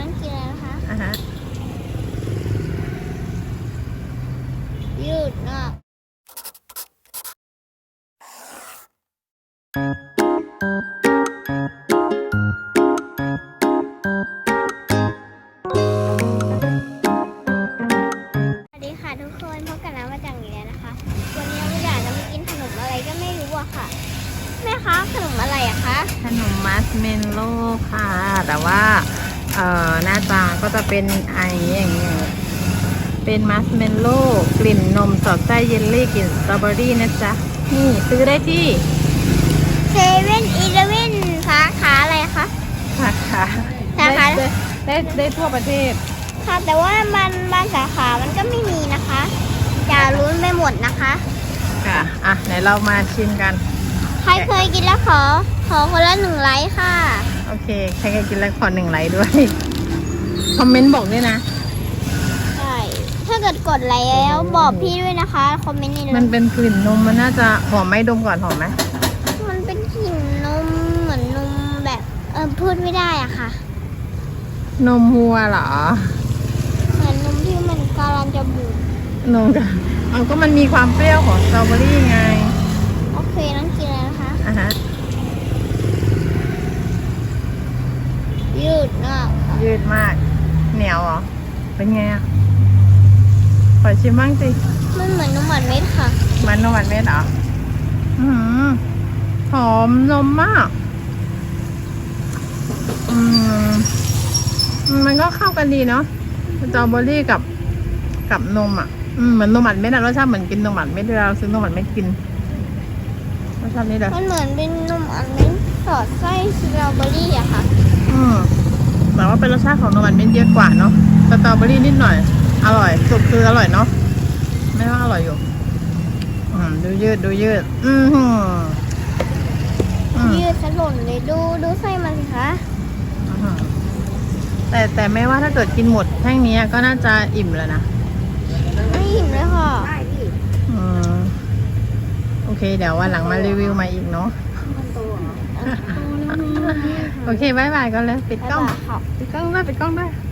น้องกินอะไรนะคะอะฮะยืดนอกสวัสดีค่ะทุกคนพบกันแล้วมาจากอีกแล้วนะคะ วันนี้เราอยากจะมากินขนมอะไรก็ไม่รู้อะค่ะ แม่คะขนมอะไรอะคะ ขนมมัสเมนโล่ค่ะ แต่ว่า เอ่อหน้าตาก็จะเป็นไออย่างเงี้ยเป็นมัสเมนโล่กลิ่นนมสอดไส้เยลลี่กลิ่นสตรอเบอรี่นะจ๊ะ นี่ซื้อได้ที่เซเว่นอีเลเว่นสาขาอะไรคะสาขาสาขาได้ได้ได้ได้ทั่วประเทศ ค่ะแต่ว่ามันบางสาขามันก็ไม่มีนะคะอย่าลุ้นไปหมดนะคะ ค่ะ อะไหนเรามาชิมกัน ใครเคยกินแล้วขอ ขอคนละหนึ่งไลค์ค่ะ โอเค ใครเคยกินแล้วขอหนึ่งไลค์ด้วย คอมเมนต์บอกด้วยนะ ใช่ ถ้าเกิดกดไลค์แล้วบอกพี่ด้วยนะคะ คอมเมนต์ในมันั้นนเป็นกลิ่นนมมันน่าจะหอมไหมดมก่อนหอมไหมมันเป็นกลิ่นนมเหมือนนมแบบเออพูดไม่ได้อะค่ะ นมวัวเหรอ เหมือนนมที่มันกำลังจะบูดนมกันเอาก็มันมีความเปรี้ยวของสตรอเบอรี่ไง โอเคน้องกินแล้วนะคะ อะฮะ ยืดนอกค่ะ ยืดมาก เหนียวเหรอ เป็นไงอะขอชิมบ้างสิ มันเหมือนนมหวานเม็ดค่ะ มันนมหวานเม็ดเหรออืมหอมนมมาก อืม มันก็เข้ากันดีเนาะสตรอเบอรี่กับกับนมอะ อืมเหมือนนมหวานเม็ดอะรสชาติเหมือนกินนมหวานเม็ดเวลาเราซื้อนมหวานเม็ดกินรสชาตินี้เลยมันเหมือนเป็นนมหวานเม็ดสอดไส้สตรอเบอรี่อะค่ะ อืม แต่ว่าเป็นรสชาติของนมหวานเม็ดเยอะกว่าเนาะสตรอเบอรี่นิดหน่อย อร่อยสุดคืออร่อยเนาะไม่ว่าอร่อยอยู่อืมดูยืดดูยืด อืมหือยืดสะหล่นเลยดูดูไส้มันสิคะแต่แต่ไม่ว่าถ้าเกิดกินหมดแท่งนี้ก็น่าจะอิ่มแล้วนะไม่อิ่มเลยค่ะอืมโอเค เดี๋ยววันหลังมารีวิวมาอีกเนาะ โอเคบายบายก็เลยปิดกล้องบ๊ายบายค่ะปิดกล้องด้วยปิดกล้องด้วยเฮ้